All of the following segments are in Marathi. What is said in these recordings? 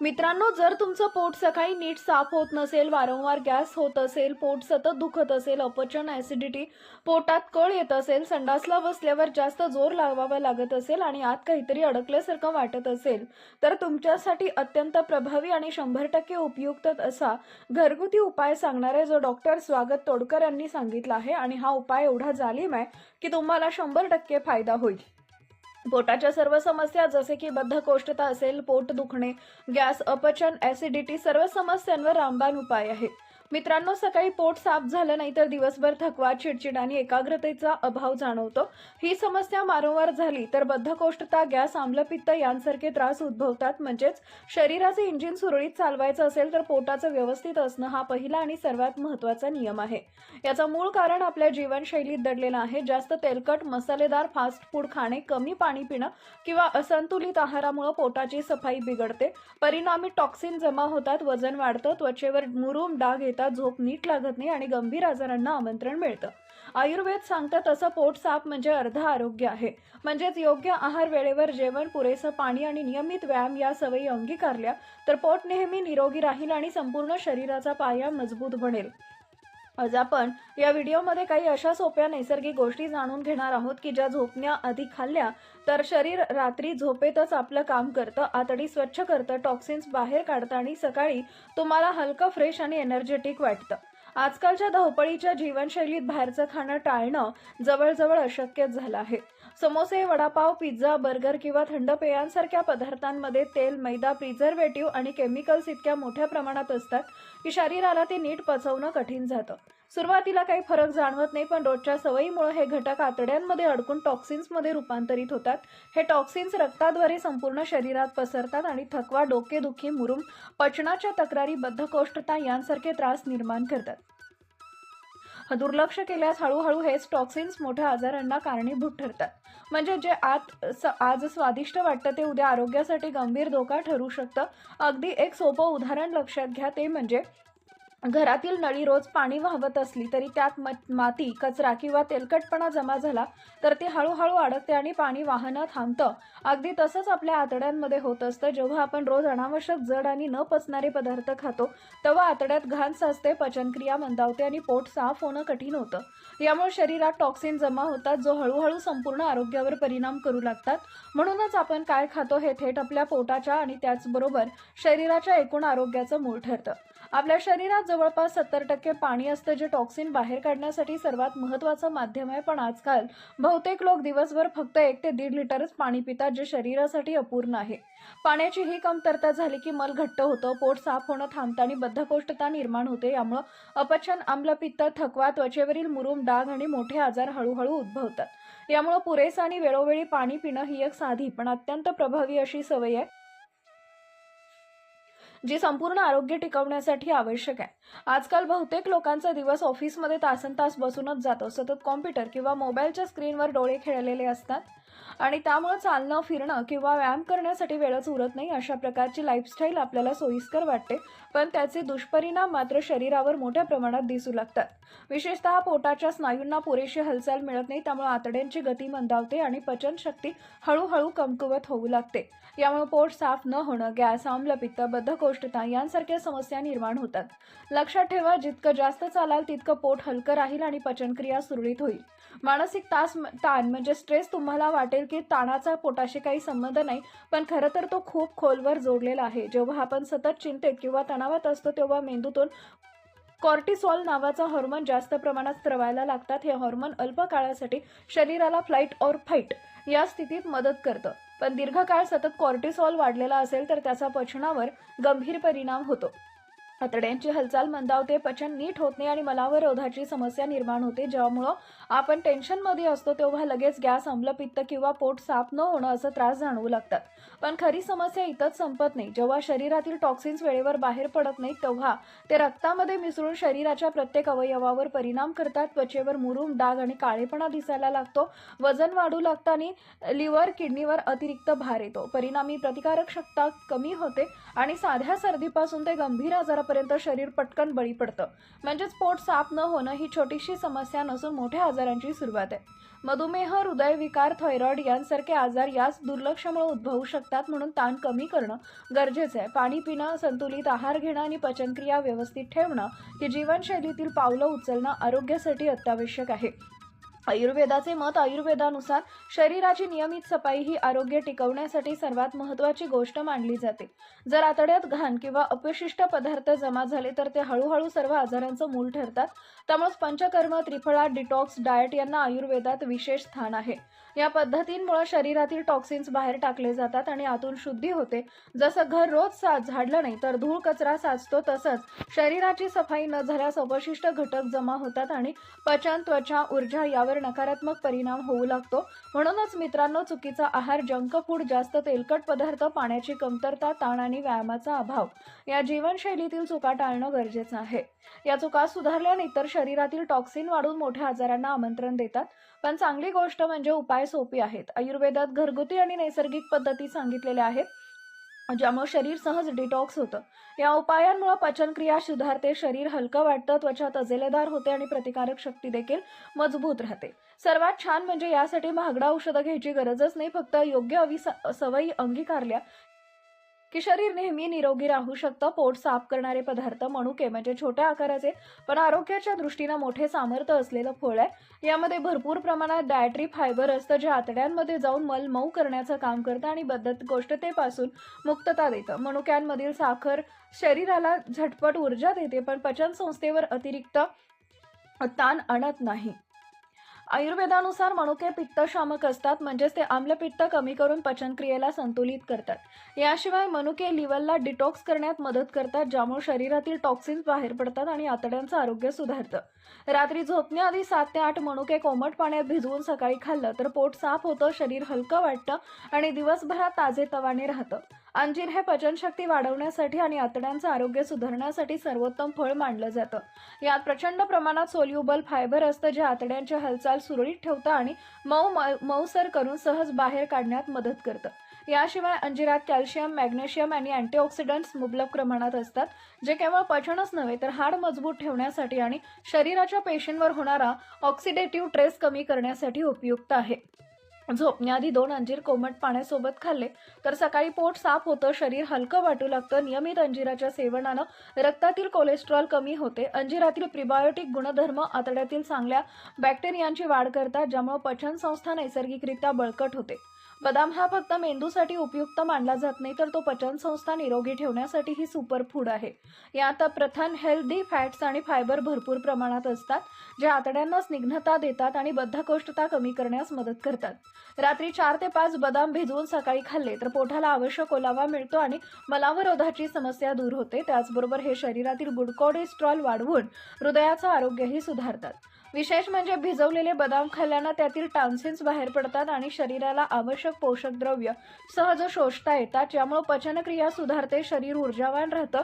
मित्रांनो जर तुमचं पोट सकाळी नीट साफ होत नसेल वारंवार गॅस होत असेल पोट सतत दुखत असेल अपचन ॲसिडिटी पोटात कळ येत असेल संडासला बसल्यावर जास्त जोर लावावा लागत असेल आणि आत काहीतरी अडकल्यासारखं वाटत असेल तर तुमच्यासाठी अत्यंत प्रभावी आणि शंभर टक्के उपयुक्त असा घरगुती उपाय सांगणारे जो डॉक्टर स्वागत तोडकर यांनी सांगितला आहे. आणि हा उपाय एवढा जालीम आहे की तुम्हाला शंभर टक्के फायदा होईल. पोटाच्या सर्व समस्या जसे की बद्धकोष्ठता असेल पोट दुखणे गॅस अपचन ऍसिडिटी सर्व समस्यांवर रामबाण उपाय आहे मित्रांनो सकाळी पोट साफ झालं नाही तर दिवसभर थकवा चिडचिड आणि एकाग्रतेचा अभाव जाणवतो. ही समस्या वारंवार झाली तर बद्धकोष्ठता गॅस आम्लपित्त यांसारखे त्रास उद्भवतात. म्हणजेच शरीराचे इंजिन सुरळीत चालवायचं असेल तर पोटाचं व्यवस्थित असणं हा पहिला आणि सर्वात महत्त्वाचा नियम आहे. याचं मूळ कारण आपल्या जीवनशैलीत दडलेलं आहे. जास्त तेलकट मसालेदार फास्ट फूड खाणे कमी पाणी पिणं किंवा असंतुलित आहारामुळे पोटाची सफाई बिघडते. परिणामी टॉक्सिन जमा होतात वजन वाढतं त्वचेवर मुरूम डाग येतात. झोप नीट लागत नाही आणि गंभीर आजारांना आमंत्रण मिळतं. आयुर्वेद सांगतं तसं पोट साफ म्हणजे अर्ध आरोग्य आहे. म्हणजेच योग्य आहार वेळेवर जेवण पुरेसं पाणी आणि नियमित व्यायाम या सवयी अंगीकारल्या तर पोट नेहमी निरोगी राहील आणि संपूर्ण शरीराचा पाया मजबूत बनेल. आज आपण या व्हिडिओमध्ये काही अशा सोप्या नैसर्गिक गोष्टी जाणून घेणार आहोत की ज्या झोपण्या आधी खाल्ल्या तर शरीर रात्री झोपेतच आपलं काम करतं आतडी स्वच्छ करतं टॉक्सिन्स बाहेर काढतं आणि सकाळी तुम्हाला हलकं फ्रेश आणि एनर्जेटिक वाटतं. आजकालच्या धावपळीच्या जीवनशैलीत बाहेरचं खाणं टाळणं जवळजवळ अशक्यच झालं आहे. समोसे वडापाव पिझ्झा बर्गर किंवा थंड पेयांसारख्या पदार्थांमध्ये तेल मैदा प्रिझर्वेटिव्ह आणि केमिकल्स इतक्या मोठ्या प्रमाणात असतात की शरीराला ते नीट पचवणं कठीण जातं. सुरुवातीला काही फरक जाणवत नाही पण रोजच्या सवयीमुळे हे घटक आतड्यांमध्ये अडकून टॉक्सिन्समध्ये रूपांतरित होतात. हे टॉक्सिन्स रक्ताद्वारे संपूर्ण शरीरात पसरतात आणि थकवा डोकेदुखी मुरुम पचनाच्या तक्रारी बद्धकोष्ठता यांसारखे त्रास निर्माण करतात. दुर्लक्ष केल्यास हळूहळू हेच टॉक्सिन्स मोठ्या आजारांना कारणीभूत ठरतात. म्हणजे जे आत स आज स्वादिष्ट वाटतं ते उद्या आरोग्यासाठी गंभीर धोका ठरू शकतं. अगदी एक सोपं उदाहरण लक्षात घ्या ते म्हणजे घरातील नळी रोज पाणी वाहवत असली तरी त्यात माती कचरा किंवा तेलकटपणा जमा झाला तर ती हळूहळू अडकते आणि पाणी वाहनं थांबतं. अगदी तसंच आपल्या आतड्यांमध्ये होत असतं. जेव्हा आपण रोज अनावश्यक जड आणि न पचणारे पदार्थ खातो तेव्हा आतड्यात घाण साचते पचनक्रिया मंदावते आणि पोट साफ होणं कठीण होतं. यामुळे शरीरात टॉक्सिन जमा होतात जो हळूहळू संपूर्ण आरोग्यावर परिणाम करू लागतात. म्हणूनच आपण काय खातो हे थेट आपल्या पोटाच्या आणि त्याचबरोबर शरीराच्या एकूण आरोग्याचं मूळ ठरतं. आपल्या शरीरात जवळपास सत्तर टक्के पाणी असतं जे टॉक्सिन बाहेर काढण्यासाठी सर्वात महत्त्वाचं माध्यम आहे. पण आजकाल बहुतेक लोक दिवसभर फक्त एक ते दीड लिटरच पाणी पितात जे शरीरासाठी अपूर्ण आहे. पाण्याची ही कमतरता झाली की मल घट्ट होतं पोट साफ होणं थांबतं आणि बद्धकोष्ठता निर्माण होते. यामुळं अपचन आम्लपित्त थकवा त्वचेवरील मुरुम डाग आणि मोठे आजार हळूहळू उद्भवतात. यामुळं पुरेसं आणि वेळोवेळी पाणी पिणं ही एक साधी पण अत्यंत प्रभावी अशी सवय आहे. जी संपूर्ण आरोग्य टिकवण्यासाठी आवश्यक आहे. आजकाल बहुतेक लोकांचा दिवस ऑफिसमध्ये तासन तास बसूनच जातो. सतत कॉम्प्युटर किंवा मोबाईलच्या स्क्रीनवर डोळे खेळलेले असतात. आणि त्यामुळे चालणं फिरणं किंवा व्यायाम करण्यासाठी वेळच उरत नाही अशा प्रकारची लाईफस्टाईल आपल्याला सोयीस्कर वाटते. पण त्याचे दुष्परिणाम मात्र शरीरावर मोठ्या प्रमाणात दिसू लागतात. विशेषतः पोटाच्या स्नायूंना पुरेशी हालचाल मिळत नाही त्यामुळे आतड्यांची गती मंदावते आणि पचनशक्ती हळूहळू कमकुवत होऊ लागते. यामुळे पोट साफ न होणं गॅस आम्लपित्त बद्धकोष्ठता यांसारख्या समस्या निर्माण होतात. लक्षात ठेवा जितकं जास्त चालाल तितकं पोट हलकं राहील आणि पचनक्रिया सुरळीत होईल. मानसिक तास ताण म्हणजे स्ट्रेस तुम्हाला वाटेल की ताणाचा पोटाशी काही संबंध नाही पण खरं तर तो खूप खोलवर जोडलेला आहे. जेव्हा आपण सतत चिंतेत किंवा तणावात असतो तेव्हा मेंदूतून कॉर्टिसॉल नावाचा हॉर्मोन जास्त प्रमाणात स्त्रवायला लागतात. हे हॉर्मोन अल्प काळासाठी शरीराला फ्लाईट और फाईट या स्थितीत मदत करतं. पण दीर्घकाळ सतत कॉर्टिसॉल वाढलेला असेल तर त्याचा पचनावर गंभीर परिणाम होतो. आतड्यांची हालचाल मंदावते पचन नीट होत नाही आणि मलावर रोधाची समस्या निर्माण होते. ज्यामुळं आपण टेन्शनमध्ये असतो तेव्हा लगेच गॅस आम्लपित्त किंवा पोट साफ न होणं असं त्रास जाणवू लागतात. पण खरी समस्या इथंच संपत नाही. जेव्हा शरीरातील टॉक्सिन्स वेळेवर बाहेर पडत नाहीत तेव्हा ते रक्तामध्ये मिसळून शरीराच्या प्रत्येक अवयवावर परिणाम करतात. त्वचेवर मुरूम डाग आणि काळेपणा दिसायला लागतो. वजन वाढू लागतं आणि लिव्हर किडनीवर अतिरिक्त भार येतो. परिणामी प्रतिकारक शक्ती कमी होते. आणि साध्या सर्दीपासून ते गंभीर आजारापर्यंत शरीर पटकन बळी पडतं. म्हणजेच पोट साफ न होणं ही छोटीशी समस्या नसून मोठ्या आजारांची सुरुवात आहे. मधुमेह हृदयविकार थायरॉइड यांसारखे आजार याच दुर्लक्षामुळे उद्भवू शकतात म्हणून ताण कमी करणं गरजेचं आहे. पाणी पिणं संतुलित आहार घेणं आणि पचनक्रिया व्यवस्थित ठेवणं ही जीवनशैलीतील पावलं उचलणं आरोग्यासाठी अत्यावश्यक आहे. आयुर्वेदाचे मत आयुर्वेदानुसार शरीराची नियमित सफाई ही आरोग्य टिकवण्यासाठी सर्वात महत्त्वाची गोष्ट मानली जाते. जर आतड्यात घाण किंवा अपशिष्ट पदार्थ जमा झाले तर ते हळूहळू सर्व आजारांचं मूल ठरतात. त्यामुळे पंचकर्म त्रिफळा डिटॉक्स डाएट यांना आयुर्वेदात विशेष स्थान आहे. या पद्धतींमुळे शरीरातील टॉक्सिन्स बाहेर टाकले जातात आणि आतून शुद्धी होते. जसं घर रोज साज झाडलं नाही तर धूळ कचरा साचतो तसंच शरीराची सफाई न झाल्यास अपशिष्ट घटक जमा होतात आणि पचन त्वचा ऊर्जा यावर नकारात्मक परिणाम होऊ लागतो. म्हणूनच मित्रांनो चुकीचा आहार जंक फूड जास्त तेलकट पदार्थ पाण्याची कमतरता ताण आणि व्यायामाचा अभाव या जीवनशैलीतील चुका टाळणं गरजेचं आहे. या चुका सुधारल्याने इतर तर शरीरातील टॉक्सिन वाढून मोठ्या आजारांना आमंत्रण देतात. पण चांगली गोष्ट म्हणजे उपाय सोपी आहेत. आयुर्वेदात घरगुती आणि नैसर्गिक पद्धती सांगितलेल्या आहेत. म्हणजे ज्यामुळे शरीर सहज डिटॉक्स होतं. या उपायांमुळे पचनक्रिया सुधारते शरीर हलकं वाटतं त्वचा तजेलेदार होते आणि प्रतिकारक शक्ती देखील मजबूत राहते. सर्वात छान म्हणजे यासाठी महागडा औषधं घ्यायची गरजच नाही फक्त योग्य अवि सवयी अंगीकारल्या की शरीर नेहमी निरोगी राहू शकतं पोट साफ करणारे पदार्थ मणुके म्हणजे छोट्या आकाराचे पण आरोग्याच्या दृष्टीनं मोठे सामर्थ्य असलेलं फळ आहे. यामध्ये भरपूर प्रमाणात डायट्री फायबर असतं जे आतड्यांमध्ये जाऊन मल मऊ करण्याचं काम करतं आणि बद्धकोष्ठतेपासून मुक्तता देतं. मनुक्यांमधील साखर शरीराला झटपट ऊर्जा देते पण पचन संस्थेवर अतिरिक्त ताण आणत नाही. आयुर्वेदानुसार मनुके पित्तशामक असतात म्हणजेच ते आम्लपित्त कमी करून पचनक्रियेला संतुलित करतात. याशिवाय मनुके लिव्हरला डिटॉक्स करण्यात मदत करतात ज्यामुळे शरीरातील टॉक्सिन्स बाहेर पडतात आणि आतड्यांचं आरोग्य सुधारतं. रात्री झोपण्याआधी सात ते आठ मनुके कोमट पाण्यात भिजवून सकाळी खाल्लं तर पोट साफ होतं शरीर हलकं वाटतं आणि दिवसभरात ताजे तवाने राहतं. अंजीर हे पचनशक्ती वाढवण्यासाठी आणि आतड्यांचं आरोग्य सुधारण्यासाठी सर्वोत्तम फळ मानलं जातं. यात प्रचंड प्रमाणात सोल्युबल फायबर असतं जे आतड्यांची हालचाल सुरळीत ठेवतं आणि मऊ मऊसर करून सहज बाहेर काढण्यात मदत करतं. याशिवाय अंजिरात कॅल्शियम मॅग्नेशियम आणि अँटीऑक्सिडंट्स मुबलक प्रमाणात असतात जे केवळ पचनच नव्हे तर हाड मजबूत ठेवण्यासाठी आणि शरीराच्या पेशींवर होणारा ऑक्सिडेटिव्ह ट्रेस कमी करण्यासाठी उपयुक्त आहे. झोपण्याआधी दोन अंजीर कोमट पाण्यासोबत खाल्ले तर सकाळी पोट साफ होतं शरीर हलकं वाटू लागतं. नियमित अंजिराच्या सेवनानं रक्तातील कोलेस्ट्रॉल कमी होते. अंजिरातील प्रिबायोटिक गुणधर्म आतड्यातील चांगल्या बॅक्टेरियांची वाढ करतात ज्यामुळे पचन संस्था नैसर्गिकरित्या बळकट होते. बदाम हा फक्त मेंदूसाठी उपयुक्त मानला जात नाही तर तो पचन संस्था निरोगी ठेवण्यासाठी ही सुपर फूड आहे. यात प्रथम हेल्दी फॅट्स आणि फायबर भरपूर प्रमाणात असतात जे आतड्यांना स्निग्धता देतात आणि बद्धकोष्ठता कमी करण्यास मदत करतात. रात्री चार ते पाच बदाम भिजवून सकाळी खाल्ले तर पोटाला आवश्यक ओलावा मिळतो आणि मलावरोधाची समस्या दूर होते. त्याचबरोबर हे शरीरातील गुडकोडेस्ट्रॉल वाढवून हृदयाचं आरोग्यही सुधारतात. विशेष म्हणजे भिजवलेले बदाम खाल्ल्यानं त्यातील टान्सिन्स बाहेर पडतात आणि शरीराला आवश्यक पोषक द्रव्य सहज शोषता येतात. ज्यामुळे पचनक्रिया सुधारते शरीर ऊर्जावान राहतं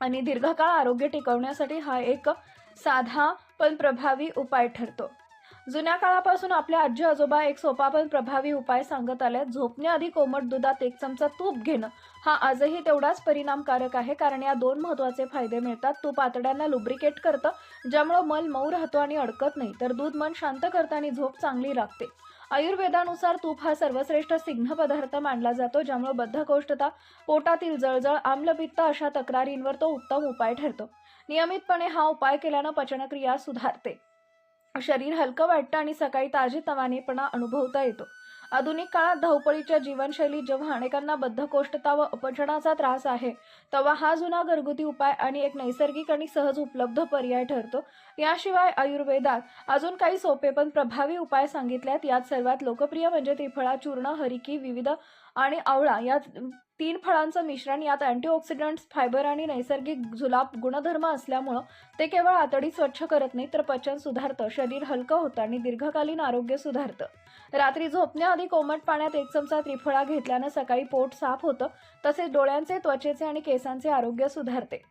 आणि दीर्घकाळ आरोग्य टिकवण्यासाठी हा एक साधा पण प्रभावी उपाय ठरतो. जुन्या काळापासून आपल्या आजी आजोबा एक सोपा पण प्रभावी उपाय सांगत आल्यात. झोपण्याआधी कोमट दुधात एक चमचा तूप घेणं हा आजही तेवढाच परिणामकारक आहे कारण या दोन महत्त्वाचे फायदे मिळतात. तूप आतड्यांना लुब्रिकेट करतं ज्यामुळं मल मऊ राहतो आणि अडकत नाही. तर दूध मन शांत करतं आणि झोप चांगली लागते आयुर्वेदानुसार तूप हा सर्वश्रेष्ठ सिग्न पदार्थ मानला जातो ज्यामुळे बद्धकोष्ठता पोटातील जळजळ आम्लपित्त अशा तक्रारींवर तो उत्तम उपाय ठरतो. नियमितपणे हा उपाय केल्यानं पचनक्रिया सुधारते. शरीर हलकं वाटतं आणि सकाळी ताजेतवानेपणा अनुभवता येतो. आधुनिक काळात धावपळीच्या जीवनशैलीत जेव्हा अनेकांना बद्धकोष्ठता व अपचनाचा त्रास आहे तेव्हा हा जुना घरगुती उपाय आणि एक नैसर्गिक आणि सहज उपलब्ध पर्याय ठरतो. याशिवाय आयुर्वेदात अजून काही सोपे पण प्रभावी उपाय सांगितल्यात. यात सर्वात लोकप्रिय म्हणजे त्रिफळा चूर्ण हरिकी विविध आणि आवळा या तीन फळांचं मिश्रण यात अँटीऑक्सिडंट्स फायबर आणि नैसर्गिक जुलाब गुणधर्म असल्यामुळं ते केवळ आतडी स्वच्छ करत नाही तर पचन सुधारतं शरीर हलकं होतं आणि दीर्घकालीन आरोग्य सुधारतं. रात्री झोपण्याआधी कोमट पाण्यात एक चमचा त्रिफळा घेतल्यानं सकाळी पोट साफ होतं तसेच डोळ्यांचे त्वचेचे आणि केसांचे आरोग्य सुधारते.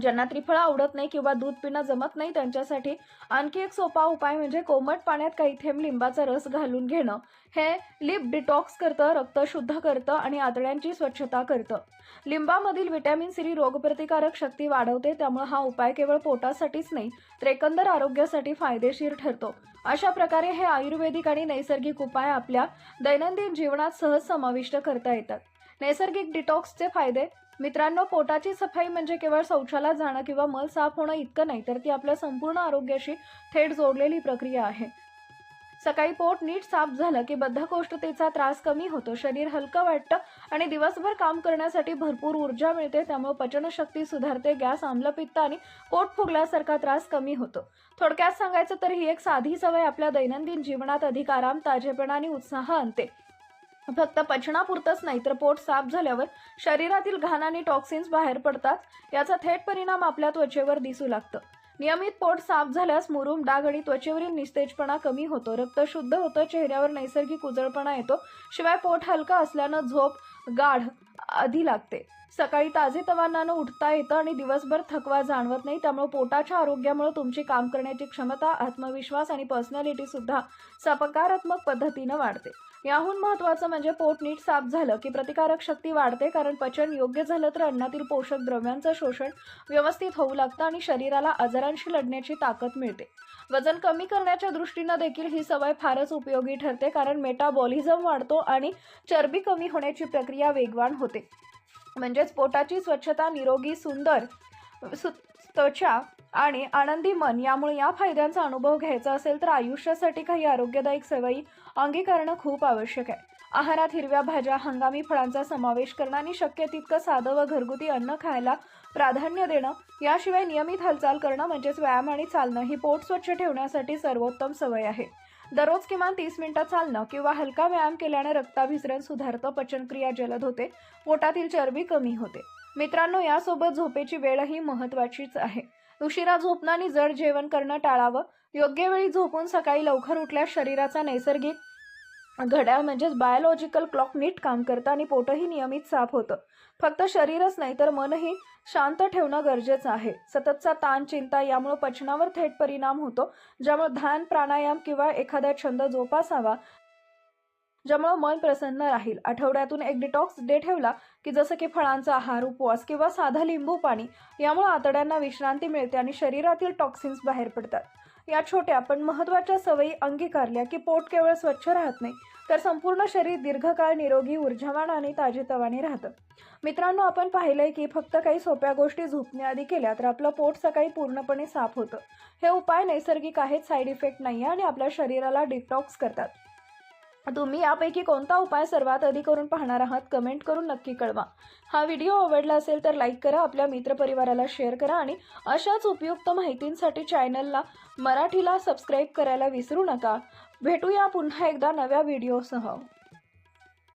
ज्यांना त्रिफळं आवडत नाही किंवा दूध पिणं जमत नाही त्यांच्यासाठी आणखी एक सोपा उपाय म्हणजे कोमट पाण्यात काही थेंब लिंबाचा रस घालून घेणं. हे लिप डिटॉक्स करतं रक्त शुद्ध करतं आणि आतड्यांची स्वच्छता करतं. लिंबामधील व्हिटॅमिन सी रोगप्रतिकारक शक्ती वाढवते त्यामुळे हा उपाय केवळ पोटासाठीच नाही तर एकंदर आरोग्यासाठी फायदेशीर ठरतो. अशा प्रकारे हे आयुर्वेदिक आणि नैसर्गिक उपाय आपल्या दैनंदिन जीवनात सहज समाविष्ट करता येतात. नैसर्गिक डिटॉक्सचे फायदे मित्रांनो पोटाची सफाई म्हणजे केवळ शौचाला जाणं किंवा मल साफ होणं इतकं नाही तर ती आपल्या संपूर्ण आरोग्याशी थेट जोडलेली प्रक्रिया आहे. सकाळी पोट नीट साफ झालं की बद्धकोष्ठतेचा त्रास कमी होतो. शरीर हलकं वाटतं आणि दिवसभर काम करण्यासाठी भरपूर ऊर्जा मिळते त्यामुळे पचनशक्ती सुधारते गॅस आम्लपित्त आणि पोट फुगल्यासारखा त्रास कमी होतो. थोडक्यात सांगायचं तर ही एक साधी सवय आपल्या दैनंदिन जीवनात अधिक आराम ताजेपणा आणि उत्साह आणते. फक्त पचनापुरतंच नाही तर पोट साफ झाल्यावर शरीरातील घाण आणि टॉक्सिन्स बाहेर पडतात. याचा थेट परिणाम आपल्या त्वचेवर दिसू लागतं. नियमित पोट साफ झाल्यास मुरूम डाग आणि त्वचेवरील निस्तेजपणा कमी होतो. रक्त शुद्ध होतं चेहऱ्यावर नैसर्गिक उजळपणा येतो. शिवाय पोट हलका असल्यानं झोप गाढ आधी लागते. सकाळी ताजे तवानानं उठता येतं आणि दिवसभर थकवा जाणवत नाही. त्यामुळे पोटाच्या आरोग्यामुळे तुमची काम करण्याची क्षमता आत्मविश्वास आणि पर्सनॅलिटी सुद्धा सकारात्मक पद्धतीनं वाढते. याहून महत्त्वाचं म्हणजे पोट नीट साफ झालं की प्रतिकारक शक्ती वाढते कारण पचन योग्य झालं तर अन्नातील पोषक द्रव्यांचं शोषण व्यवस्थित होऊ लागतं आणि शरीराला आजारांशी लढण्याची ताकद मिळते. वजन कमी करण्याच्या दृष्टीनं देखील ही सवय फारच उपयोगी ठरते कारण मेटाबॉलिझम वाढतो आणि चरबी कमी होण्याची प्रक्रिया वेगवान होते. म्हणजेच पोटाची स्वच्छता निरोगी सुंदर सु त्वचा आणि आनंदी मन यामुळे या फायद्यांचा अनुभव घ्यायचा असेल तर आयुष्यासाठी काही आरोग्यदायक सवयी अंगीकारणं खूप आवश्यक आहे. आहारात हिरव्या भाज्या हंगामी फळांचा समावेश करणं आणि शक्य तितकं साधं व घरगुती अन्न खायला प्राधान्य देणं याशिवाय नियमित हालचाल करणं म्हणजेच व्यायाम आणि चालणं ही पोट स्वच्छ ठेवण्यासाठी सर्वोत्तम सवय आहे. दररोज किमान तीस मिनिटं चालणं किंवा हलका व्यायाम केल्याने रक्ताभिसरण सुधारतं पचनक्रिया जलद होते पोटातील चरबी कमी होते. मित्रांनो यासोबत झोपेची वेळही महत्त्वाचीच आहे. उशिरा झोपणं जड जेवण करणं टाळावं. योग्य वेळी झोपून सकाळी लवकर उठल्यास शरीराचा नैसर्गिक घड्याळ म्हणजेच बायोलॉजिकल क्लॉक नीट काम करतं आणि पोटही नियमित साफ होतं. फक्त शरीरच नाही तर मनही शांत ठेवणं गरजेचं आहे. सततचा ताण चिंता यामुळे पचनावर थेट परिणाम होतो. ज्यामुळे ध्यान प्राणायाम किंवा एखादा छंद जोपासावा. ज्यामुळे मन प्रसन्न राहील. आठवड्यातून एक डिटॉक्स डे ठेवला की जसं की फळांचा आहार उपवास किंवा साधा लिंबू पाणी यामुळे आतड्यांना विश्रांती मिळते आणि शरीरातील टॉक्सिन्स बाहेर पडतात. या छोट्या पण महत्त्वाच्या सवयी अंगीकारल्या की पोट केवळ स्वच्छ राहत नाही तर संपूर्ण शरीर दीर्घकाळ निरोगी ऊर्जावान आणि ताजेतवाने राहतं. मित्रांनो आपण पाहिलंय की फक्त काही सोप्या गोष्टी झोपण्याआधी केल्या तर आपलं पोट सकाळी पूर्णपणे साफ होतं. हे उपाय नैसर्गिक आहेत साईड इफेक्ट नाही आणि आपल्या शरीराला डिटॉक्स करतात. तुम्ही यापैकी कोणता उपाय सर्वात आधी करून पाहणार आहात कमेंट करून नक्की कळवा. हा व्हिडिओ आवडला असेल तर लाईक करा आपल्या मित्रपरिवाराला शेअर करा आणि अशाच उपयुक्त माहितींसाठी चॅनलला मराठीला सबस्क्राईब करायला विसरू नका. भेटूया पुन्हा एकदा नव्या व्हिडिओसह